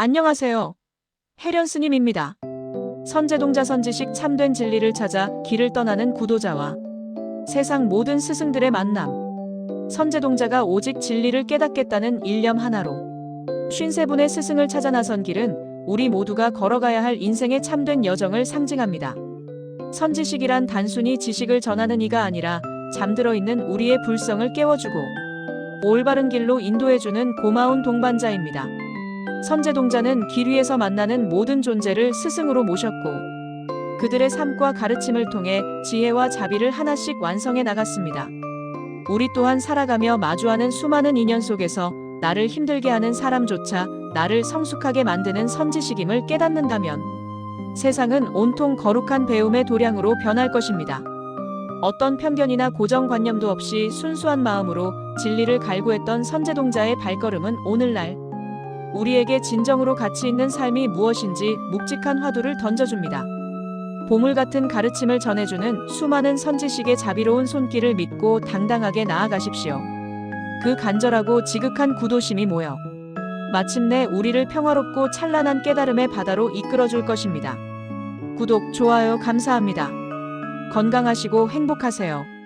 안녕하세요. 혜련 스님입니다. 선제동자 선지식 참된 진리를 찾아 길을 떠나는 구도자와 세상 모든 스승들의 만남. 선제동자가 오직 진리를 깨닫겠다는 일념 하나로 53분의 스승을 찾아 나선 길은 우리 모두가 걸어가야 할 인생의 참된 여정을 상징합니다. 선지식이란 단순히 지식을 전하는 이가 아니라 잠들어 있는 우리의 불성을 깨워주고 올바른 길로 인도해주는 고마운 동반자입니다. 선제동자는 길 위에서 만나는 모든 존재를 스승으로 모셨고 그들의 삶과 가르침을 통해 지혜와 자비를 하나씩 완성해 나갔습니다. 우리 또한 살아가며 마주하는 수많은 인연 속에서 나를 힘들게 하는 사람조차 나를 성숙하게 만드는 선지식임을 깨닫는다면 세상은 온통 거룩한 배움의 도량으로 변할 것입니다. 어떤 편견이나 고정관념도 없이 순수한 마음으로 진리를 갈구했던 선제동자의 발걸음은 오늘날 우리에게 진정으로 가치 있는 삶이 무엇인지 묵직한 화두를 던져줍니다. 보물 같은 가르침을 전해주는 수많은 선지식의 자비로운 손길을 믿고 당당하게 나아가십시오. 그 간절하고 지극한 구도심이 모여 마침내 우리를 평화롭고 찬란한 깨달음의 바다로 이끌어줄 것입니다. 구독, 좋아요 감사합니다. 건강하시고 행복하세요.